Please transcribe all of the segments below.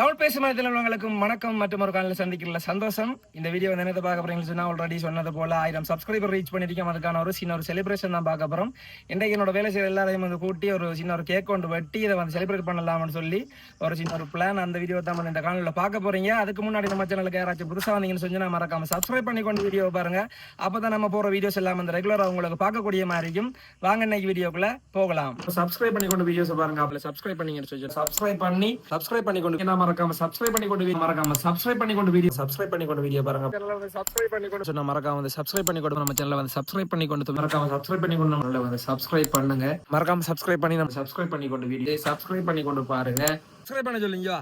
தமிழ் பேசும் மனத்தில் உள்ளவங்களுக்கும் வணக்கம். மற்றும் ஒரு காலையில் சந்திக்கிறதுல சந்தோஷம். இந்த வீடியோ வந்து என்னத்தை பார்க்க போறீங்கன்னு சொன்னா ஆல்ரெடி சொன்னது போல ஆயிரம் சப்ஸ்கிரைபர் ரீச் பண்ணிருக்கோம் அதுக்கான ஒரு சின்ன ஒரு செலிப்ரேஷன் தான் பார்க்க போறோம். இன்றைக்கு என்னோட வேலை செய்யற எல்லாரையும் வந்து கூட்டி ஒரு சின்ன ஒரு கேக் கொண்டு வெட்டி இதை வந்து செலிப்ரேட் பண்ணலாம்னு சொல்லி ஒரு சின்ன ஒரு பிளான் அந்த வீடியோ தான் இந்த காலையில் பார்க்க போறீங்க. அதுக்கு முன்னாடி நம்ம சேனலுக்கு யாராச்சும் புதுசாக வந்தீங்கன்னு சொன்னா மறக்காம சப்ஸ்கிரைப் பண்ணி கொண்டு வீடியோ பாருங்க. அப்பதான் நம்ம போற வீடியோஸ் எல்லாம் வந்து ரெகுலராக உங்களுக்கு பார்க்கக்கூடிய மாதிரி இருக்கும். வாங்க இன்னைக்கு வீடியோக்குள்ள போகலாம். சப்ஸ்கிரைப் பண்ணி கொண்டு வீடியோஸ் பாருங்க. அப்படி சப்ஸ்கிரைப் பண்ணீங்கன்னு சொல்லி சப்ஸ்கிரைப் பண்ணி சப்ஸ்கிரைப் பண்ணி கொண்டு என்ன மறக்காம சப்ஸ்கிரைப் பண்ணி கொண்டு வீடியோ மறக்காம சப்ஸ்கிரைப் பண்ணி கொண்டு வீடியோ சப்ஸ்கிரைப் பண்ணி கொண்டு வீடியோ பாருங்க சப்ஸ்கிரைப் பண்ணி கொண்டு சொன்னா மறக்காம வந்து சப்ஸ்கிரைப் பண்ணி கொண்டு நம்ம சேனலை வந்து சப்ஸ்கிரைப் பண்ணி கொண்டு மறக்காம சப்ஸ்கிரைப் பண்ணி கொண்டு நம்மள வந்து சப்ஸ்கிரைப் பண்ணுங்க மறக்காம சப்ஸ்கிரைப் பண்ணி நம்ம சப்ஸ்கிரைப் பண்ணி கொண்டு வீடியோ சப்ஸ்கிரைப் பண்ணி கொண்டு பாருங்க சப்ஸ்கிரைப் பண்ண சொல்லுங்க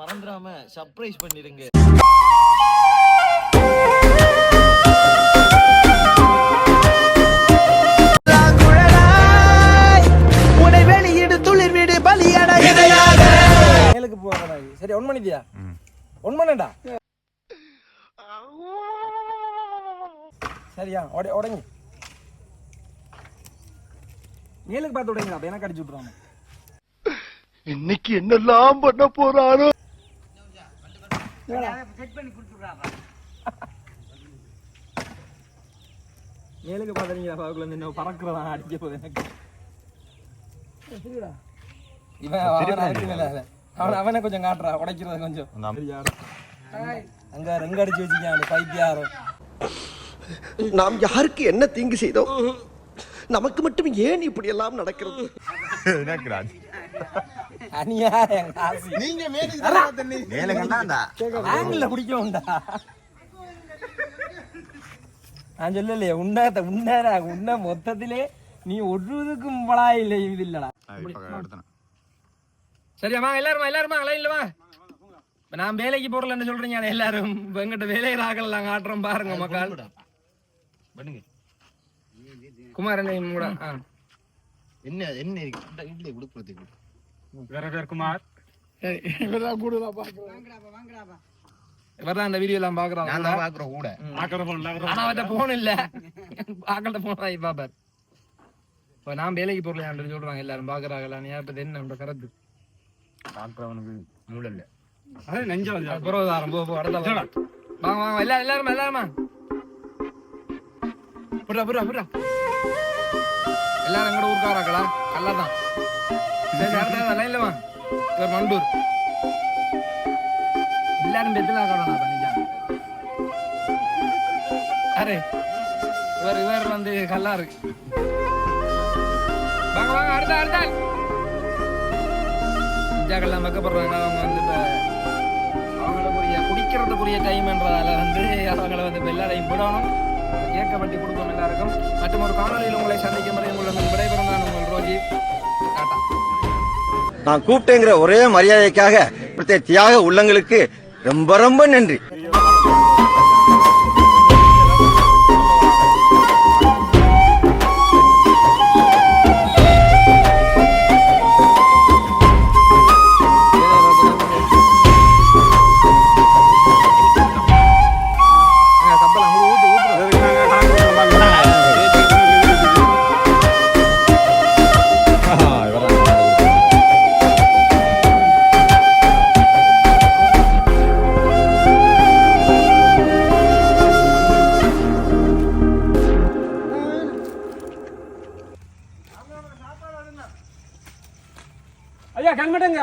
மறந்துடாம சர்ப்ரைஸ் பண்ணிடுங்க ஒன் மணிதியா ஒன் மணிடா சரியா உட உடங்கி. மேலுக்கு பார்த்து உடைங்க அப்ப எனக்கு அடிச்சு விட்டுருவாங்க. இன்னைக்கு என்னெல்லாம் பண்ண போறாரோ? மேலுக்கு பாத்துறீங்க பாவுக்குள்ள இருந்து இன்னும் பறக்குறதா அடிக்க போகுது எனக்கு. இவன் அவன் அவன். கொஞ்சம் காட்டுறா உடைக்கிறத கொஞ்சம். அங்க ரெங்க அடிச்சு வச்சுக்கான் அந்த பைத்தியாரம் நாம் யாருக்கு என்ன தீங்கு செய்தோம்? நமக்கு மட்டும் ஏன் இப்படி எல்லாம் நடக்கிறது அநியாயம் காசு. நீங்க மேல கண்டாண்டா ஆங்கில குடிக்கவும்டா நான் சொல்லலையே உண்டாத்த உண்டாரா உன்ன மொத்தத்திலே நீ ஒரு இதுக்கும் பலா இல்லை இது இல்லடா. சரியாமா எல்லாருமா எல்லாருமா லைன்ல வா. இப்ப நான் வேலைக்கு போறலன்னு சொல்றீங்க ஆனா எல்லாரும் இப்ப எங்கிட்ட வேலை ராகலாம் காட்டுறோம் பாருங்க மக்கள். பண்ணுங்க. குமார் என்ன கூட ஆ. என்ன என்ன இருக்கு? இந்த இட்லி கொடுக்குறதுக்கு சரி இவர்தான் இந்த வீடியோ எல்லாம் பாக்குறாங்க நான் பாக்குறேன் கூட. ஆனா அவர்கிட்ட போன் இல்ல. ஆக்கள்கிட்ட போன் வாங்கி பாப்பார். இப்ப நான் வேலைக்கு போறலையான்னு சொல்றாங்க எல்லாரும் பாக்குறாங்களா நீ இப்ப என்ன உங்க கருத்து பாக்குறவனுக்கு மூளை இல்ல. புரோதாரம் போ போ அடுத்த வாரம். வாங்க வாங்க எல்லாரும் எல்லாருமா எல்லாருமா புறா புறா புறா எல்லாரும் எங்கட ஊர்க்காராக்களா கல்லதான். சரி அடுத்த லைன்ல வா. இவர் மண்டூர். எல்லாரும் பெத்திலா காரணம் பண்ணிட்டாங்க அரே இவர் இவர் வந்து கல்லாரு வாங்க வாங்க அடுத்த அடுத்த ராஜாக்கள்லாம் வைக்கப்படுறாங்க அவங்க வந்து இப்போ அவங்களுக்குரிய குடிக்கிறதுக்குரிய டைம்ன்றதால வந்து அவங்கள வந்து இப்ப எல்லாரையும் விடணும். கேட்க வட்டி கொடுப்போம் எல்லாருக்கும். மற்றும் ஒரு காணொலியில் உங்களை சந்திக்கும் வரை உங்களிடம் விடைபெறும் நான் உங்கள் ரோஜி. டாட்டா நான் கூப்பிட்டேங்கிற ஒரே மரியாதைக்காக இப்படித்த தியாக உள்ளங்களுக்கு ரொம்ப ரொம்ப நன்றி. ஐயா கண்மட்டங்க